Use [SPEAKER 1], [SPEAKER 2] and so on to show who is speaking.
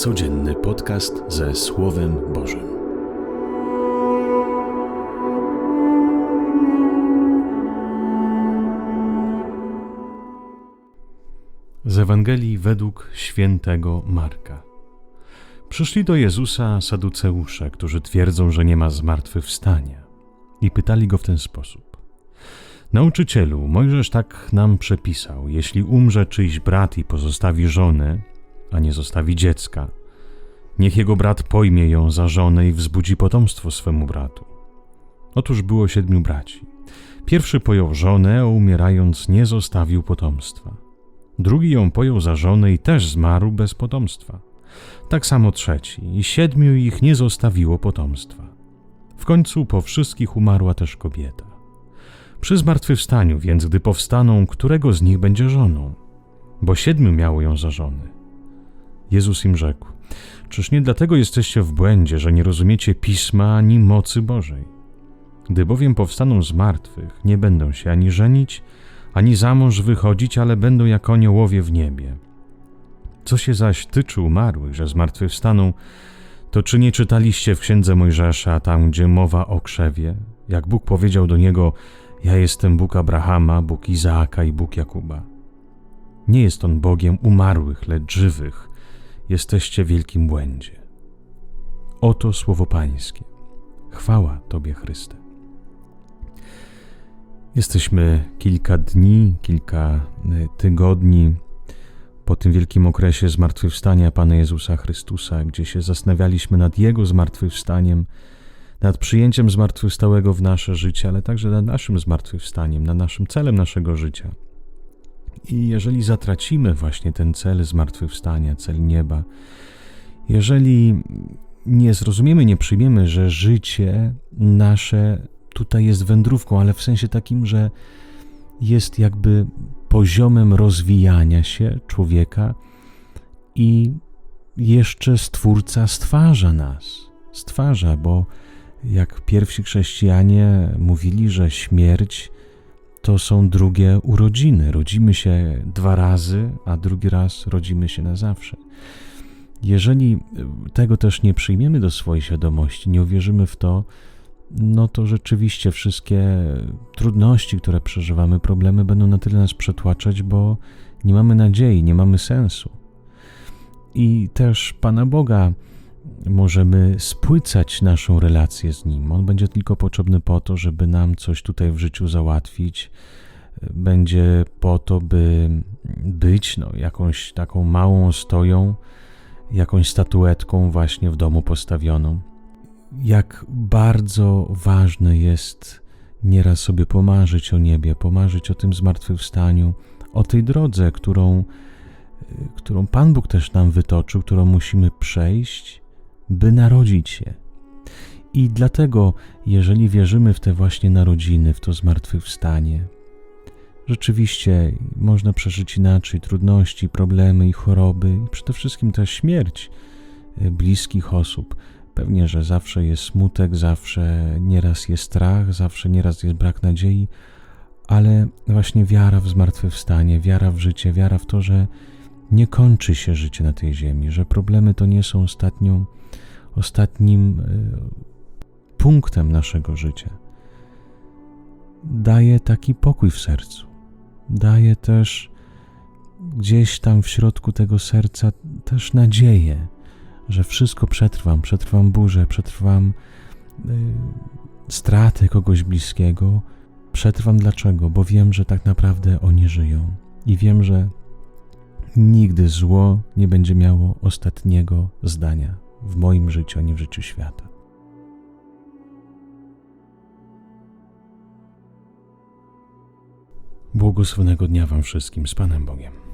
[SPEAKER 1] Codzienny podcast ze Słowem Bożym. Z Ewangelii według świętego Marka. Przyszli do Jezusa saduceusze, którzy twierdzą, że nie ma zmartwychwstania, i pytali go w ten sposób: Nauczycielu, Mojżesz tak nam przepisał: jeśli umrze czyjś brat i pozostawi żonę, a nie zostawi dziecka, niech jego brat pojmie ją za żonę i wzbudzi potomstwo swemu bratu. Otóż było siedmiu braci. Pierwszy pojął żonę, a umierając nie zostawił potomstwa. Drugi ją pojął za żonę i też zmarł bez potomstwa. Tak samo trzeci, i siedmiu ich nie zostawiło potomstwa. W końcu po wszystkich umarła też kobieta. Przy zmartwychwstaniu więc, gdy powstaną, którego z nich będzie żoną? Bo siedmiu miało ją za żonę. Jezus im rzekł: Czyż nie dlatego jesteście w błędzie, że nie rozumiecie pisma ani mocy Bożej? Gdy bowiem powstaną z martwych, nie będą się ani żenić, ani za mąż wychodzić, ale będą jak aniołowie w niebie. Co się zaś tyczy umarłych, że zmartwychwstaną, to czy nie czytaliście w księdze Mojżesza, tam gdzie mowa o krzewie, jak Bóg powiedział do niego: Ja jestem Bóg Abrahama, Bóg Izaaka i Bóg Jakuba. Nie jest on Bogiem umarłych, lecz żywych. Jesteście w wielkim błędzie. Oto słowo Pańskie. Chwała Tobie, Chryste. Jesteśmy kilka dni, kilka tygodni po tym wielkim okresie zmartwychwstania Pana Jezusa Chrystusa, gdzie się zastanawialiśmy nad Jego zmartwychwstaniem, nad przyjęciem zmartwychwstałego w nasze życie, ale także nad naszym zmartwychwstaniem, nad naszym celem naszego życia. I jeżeli zatracimy właśnie ten cel zmartwychwstania, cel nieba, jeżeli nie zrozumiemy, nie przyjmiemy, że życie nasze tutaj jest wędrówką, ale w sensie takim, że jest jakby poziomem rozwijania się człowieka i jeszcze Stwórca stwarza nas. Stwarza, bo jak pierwsi chrześcijanie mówili, że śmierć to są drugie urodziny. Rodzimy się dwa razy, a drugi raz rodzimy się na zawsze. Jeżeli tego też nie przyjmiemy do swojej świadomości, nie uwierzymy w to, no to rzeczywiście wszystkie trudności, które przeżywamy, problemy będą na tyle nas przetłaczać, bo nie mamy nadziei, nie mamy sensu. I też Pana Boga możemy spłycać naszą relację z Nim. On będzie tylko potrzebny po to, żeby nam coś tutaj w życiu załatwić. Będzie po to, by być no, jakąś taką małą stoją, jakąś statuetką właśnie w domu postawioną jak bardzo ważne jest nieraz sobie pomarzyć o niebie, pomarzyć o tym zmartwychwstaniu, o tej drodze, którą, którą Pan Bóg też nam wytoczył, którą musimy przejść, by narodzić się. I dlatego, jeżeli wierzymy w te właśnie narodziny, w to zmartwychwstanie, rzeczywiście można przeżyć inaczej trudności, problemy i choroby, i przede wszystkim ta śmierć bliskich osób Pewnie, że zawsze jest smutek, zawsze nieraz jest strach, zawsze nieraz jest brak nadziei, ale właśnie wiara w zmartwychwstanie, wiara w życie, wiara w to, że nie kończy się życie na tej ziemi, że problemy to nie są ostatnią, ostatnim e, punktem naszego życia. Daje taki pokój w sercu. Daje też gdzieś tam w środku tego serca też nadzieję że wszystko przetrwam, przetrwam burzę, przetrwam y, straty kogoś bliskiego. Przetrwam dlaczego? Bo wiem, że tak naprawdę oni żyją i wiem, że nigdy zło nie będzie miało ostatniego zdania w moim życiu ani w życiu świata. Błogosławionego dnia Wam wszystkim z Panem Bogiem.